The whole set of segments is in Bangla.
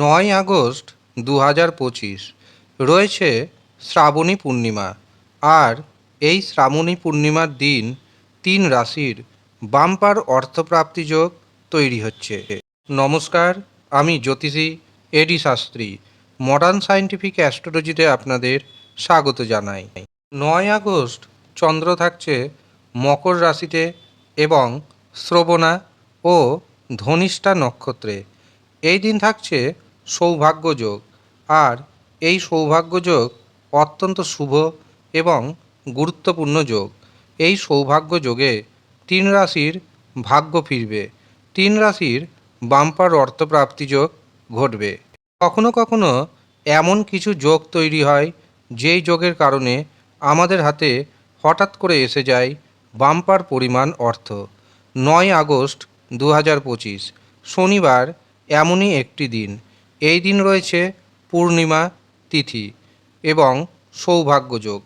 নয় আগস্ট দু হাজার পঁচিশ। রয়েছে শ্রাবণী পূর্ণিমা আর এই শ্রাবণী পূর্ণিমার দিন তিন রাশির বাম্পার অর্থপ্রাপ্তি যোগ তৈরি হচ্ছে। নমস্কার, আমি জ্যোতিষী A D Shastri modern scientific অ্যাস্ট্রোলজিতে আপনাদের স্বাগত জানাই। নয় আগস্ট চন্দ্র থাকছে মকর রাশিতে এবং শ্রবণা ও ধনিষ্ঠা নক্ষত্রে। এই দিন থাকছে সৌভাগ্য যোগ আর এই সৌভাগ্য যোগ অত্যন্ত শুভ এবং গুরুত্বপূর্ণ যোগ। এই সৌভাগ্য যোগে তিন রাশির ভাগ্য ফিরবে। তিন রাশির বাম্পার অর্থপ্রাপ্তি যোগ ঘটবে। কখনো কখনো এমন কিছু যোগ তৈরি হয়, যেই যোগের কারণে আমাদের হাতে হঠাৎ করে এসে যায় বাম্পার পরিমাণ অর্থ। নয় আগস্ট দু হাজার পঁচিশ, শনিবার এমনই একটি দিন। এই দিন রয়েছে পূর্ণিমা তিথি এবং সৌভাগ্য যোগ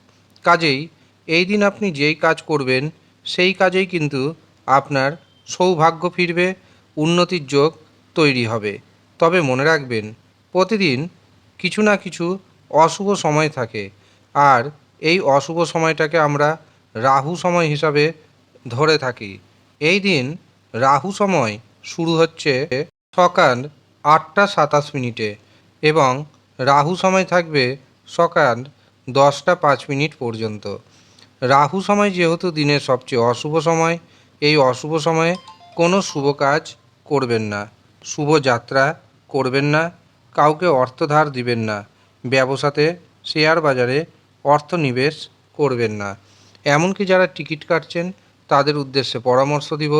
কাজেই এই দিন আপনি যেই কাজ করবেন, সেই কাজেই কিন্তু আপনার সৌভাগ্য ফিরবে, উন্নতির যোগ তৈরি হবে। তবে মনে রাখবেন, প্রতিদিন কিছু না কিছু অশুভ সময় থাকে আর এই অশুভ সময়টাকে আমরা রাহু সময় হিসাবে ধরে থাকি। এই দিন রাহু সময় শুরু হচ্ছে সকাল আটটা সাতাশ মিনিটে এবং রাহু সময় থাকবে সকাল দশটা পাঁচ মিনিট পর্যন্ত। রাহু সময় যেহেতু দিনের সবচেয়ে অশুভ সময়, এই অশুভ সময়ে কোনো শুভ কাজ করবেন না, শুভ যাত্রা করবেন না, কাউকে অর্থ ধার দিবেন না, ব্যবসাতে শেয়ার বাজারে অর্থ নিবেশ করবেন না। এমনকি যারা টিকিট কাটছেন, তাদের উদ্দেশ্যে পরামর্শ দিব,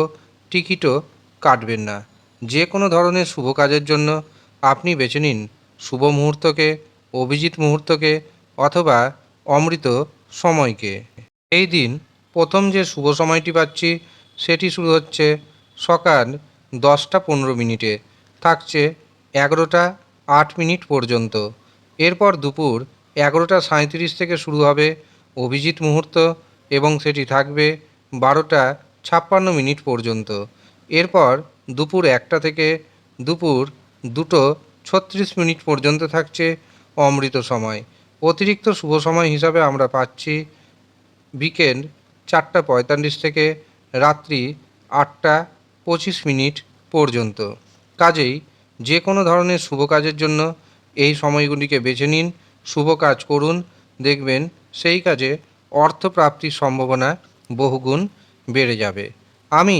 টিকিটও কাটবেন না। যে কোনো ধরনের শুভ কাজের জন্য আপনি বেছে নিন শুভ মুহূর্তকে, অভিজিৎ মুহূর্তকে অথবা অমৃত সময়কে। এই দিন প্রথম যে শুভ সময়টি পাচ্ছি, সেটি শুরু হচ্ছে সকাল দশটা পনেরো মিনিটে। থাকছে এগারোটা আট মিনিট পর্যন্ত। এরপর দুপুর এগারোটা সাঁইত্রিশ থেকে শুরু হবে অভিজিৎ মুহূর্ত এবং সেটি থাকবে বারোটা ছাপ্পান্ন মিনিট পর্যন্ত। এরপর দুপুর একটা থেকে দুপুর দুটো ছত্রিশ মিনিট পর্যন্ত থাকছে অমৃত সময়। অতিরিক্ত শুভ সময় হিসাবে আমরা পাচ্ছি বিকেল চারটা পঁয়তাল্লিশ থেকে রাত্রি আটটা পঁচিশ মিনিট পর্যন্ত। কাজেই যে কোনো ধরনের শুভ কাজের জন্য এই সময়গুলিকে বেছে নিন, শুভ কাজ করুন, দেখবেন সেই কাজে অর্থ প্রাপ্তির সম্ভাবনা বহুগুণ বেড়ে যাবে। আমি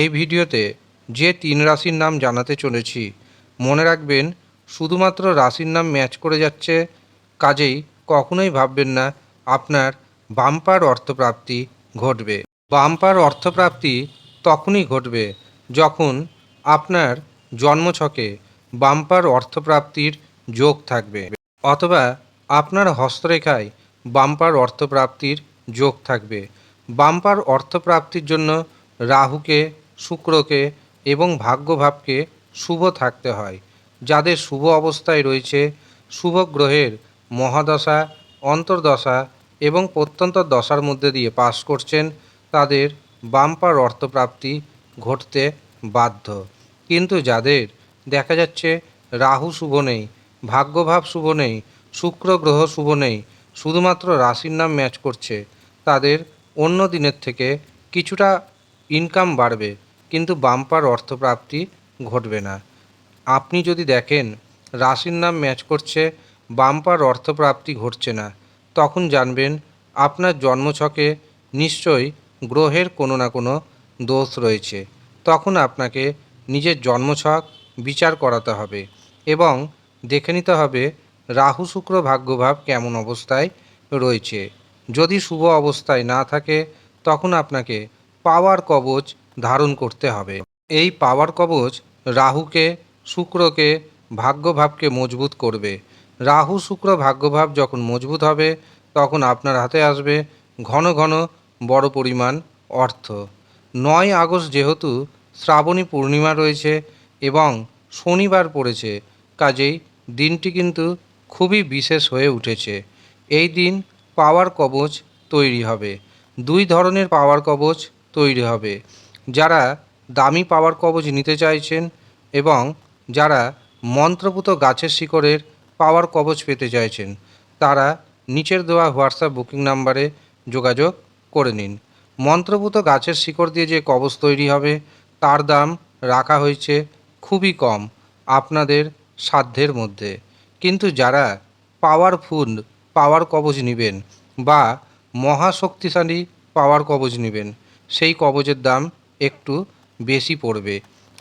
এই ভিডিওতে যে তিন রাশির নাম জানাতে চলেছি। মনে রাখবেন, শুধুমাত্র রাশির নাম ম্যাচ করে যাচ্ছে, কাজেই কখনোই ভাববেন না আপনার বাম্পার অর্থপ্রাপ্তি ঘটবে। বাম্পার অর্থপ্রাপ্তি তখনই ঘটবে যখন আপনার জন্মছকে বাম্পার অর্থপ্রাপ্তির যোগ থাকবে অথবা আপনার হস্তরেখায় বাম্পার অর্থপ্রাপ্তির যোগ থাকবে। বাম্পার অর্থপ্রাপ্তির জন্য রাহুকে, শুক্রকে এবং ভাগ্যভাবকে শুভ থাকতে হয়, যাদের শুভ অবস্থায় রয়েছে শুভ গ্রহের মহাদশা, অন্তর্দশা এবং প্রত্যন্ত দশার মধ্যে দিয়ে পাস করছেন তাদের বাম্পার অর্থপ্রাপ্তি ঘটতে বাধ্য। কিন্তু যাদের দেখা যাচ্ছে রাহু শুভ নেই, ভাগ্যভাব শুভ নেই, শুক্র গ্রহ শুভ নেই, শুধুমাত্র রাশির নাম ম্যাচ করছে, তাদের অন্য দিনের থেকে কিছুটা ইনকাম বাড়বে। কিন্তু বাম্পার অর্থপ্রাপ্তি ঘটবে না। আপনি যদি দেখেন, রাশির নাম ম্যাচ করছে, বাম্পার অর্থপ্রাপ্তি ঘটছে না, তখন জানবেন আপনার জন্মছকে নিশ্চয়ই গ্রহের কোনো না কোনো দোষ রয়েছে। তখন আপনাকে নিজের জন্মছক বিচার করাতে হবে এবং দেখে নিতে হবে রাহু শুক্র ভাগ্যভাব কেমন অবস্থায় রয়েছে। যদি শুভ অবস্থায় না থাকে, তখন আপনাকে পাওয়ার কবচ ধারণ করতে হবে। এই পাওয়ার কবচ রাহুকে, শুক্রকে, ভাগ্যভাবকে মজবুত করবে। রাহু শুক্র ভাগ্যভাব যখন মজবুত হবে, তখন আপনার হাতে আসবে ঘন ঘন বড় পরিমাণ অর্থ। নয় আগস্ট যেহেতু শ্রাবণী পূর্ণিমা রয়েছে এবং শনিবার পড়েছে, কাজেই দিনটি কিন্তু খুবই বিশেষ হয়ে উঠেছে। এই দিন পাওয়ার কবচ তৈরি হবে। দুই ধরনের পাওয়ার কবচ তৈরি হবে। যারা দামি পাওয়ার কবচ নিতে চাইছেন এবং যারা মন্ত্রপুত গাছের শিকড়ের পাওয়ার কবচ পেতে চাইছেন, তারা নিচের দেওয়া হোয়াটসঅ্যাপ বুকিং নাম্বারে যোগাযোগ করে নিন। মন্ত্রপুত গাছের শিকড় দিয়ে যে কবচ তৈরি হবে, তার দাম রাখা হয়েছে খুবই কম আপনাদের সাধ্যের মধ্যে। কিন্তু যারা পাওয়ার পাওয়ারফুল পাওয়ার কবচ নেবেন বা মহাশক্তিশালী পাওয়ার কবচ নেবেন, সেই কবচের দাম একটু বেশি পড়বে।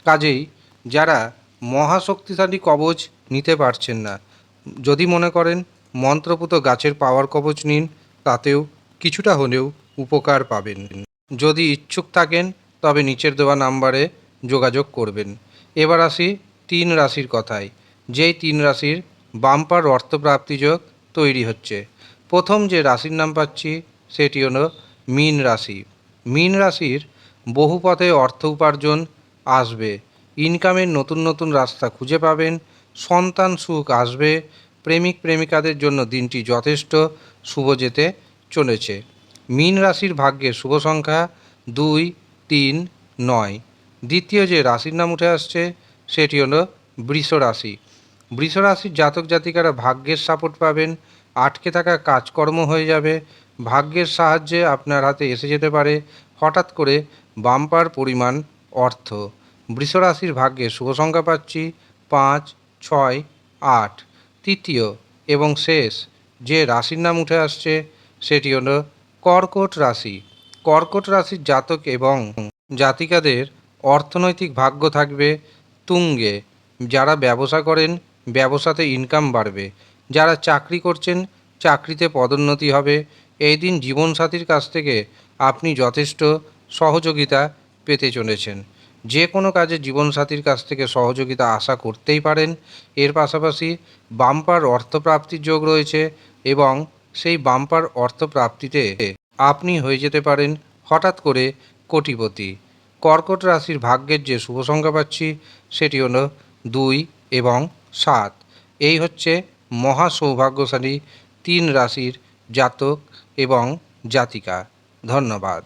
কাজেই যারা মহাশক্তিশালী কবচ নিতে পারছেন না, যদি মনে করেন মন্ত্রপুত গাছের পাওয়ার কবচ নিন, তাতেও কিছুটা হলেও উপকার পাবেন। যদি ইচ্ছুক থাকেন, তবে নিচের দেওয়া নাম্বারে যোগাযোগ করবেন। এবার আসি তিন রাশির কথায়। যেই তিন রাশির বাম্পার অর্থপ্রাপ্তি যোগ তৈরি হচ্ছে। প্রথম যে রাশির নাম পাচ্ছি, সেটি হলো মীন রাশি। মীন রাশির বহু পথে অর্থ উপার্জন আসবে। ইনকামের নতুন নতুন রাস্তা খুঁজে পাবেন। সন্তান সুখ আসবে। প্রেমিক প্রেমিকাদের জন্য দিনটি যথেষ্ট শুভ যেতে চলেছে। মীন রাশির ভাগ্যের শুভ সংখ্যা দুই, তিন, নয়। দ্বিতীয় যে রাশির নাম উঠে আসছে, সেটি হলো বৃষ রাশি। বৃষ রাশির জাতক জাতিকারা ভাগ্যের সাপোর্ট পাবেন। আটকে থাকা কাজকর্ম হয়ে যাবে। ভাগ্যের সাহায্যে আপনার হাতে এসে যেতে পারে। হঠাৎ করে বাম্পার পরিমাণ অর্থ। বৃষ রাশির ভাগ্যে শুভ সংখ্যা পাচ্ছি পাঁচ, ছয়, আট। তৃতীয় এবং শেষ যে রাশির নাম উঠে আসছে সেটি হল কর্কট রাশি। কর্কট রাশির জাতক এবং জাতিকাদের অর্থনৈতিক ভাগ্য থাকবে তুঙ্গে। যারা ব্যবসা করেন, ব্যবসাতে ইনকাম বাড়বে। যারা চাকরি করছেন, চাকরিতে পদোন্নতি হবে। এই দিন জীবনসাথীর কাছ থেকে আপনি যথেষ্ট সহযোগিতা পেতে চলেছেন। যে কোনো কাজে জীবনসাথীর কাছ থেকে সহযোগিতা আশা করতেই পারেন। এর পাশাপাশি বাম্পার অর্থপ্রাপ্তির যোগ রয়েছে এবং সেই বাম্পার অর্থপ্রাপ্তিতে আপনি হয়ে যেতে পারেন হঠাৎ করে কোটিপতি। কর্কট রাশির ভাগ্যের যে শুভ সংখ্যা পাচ্ছি, সেটি হলো দুই এবং সাত। এই হচ্ছে মহা সৌভাগ্যশালী তিন রাশির জাতক এবং জাতিকা। ধন্যবাদ।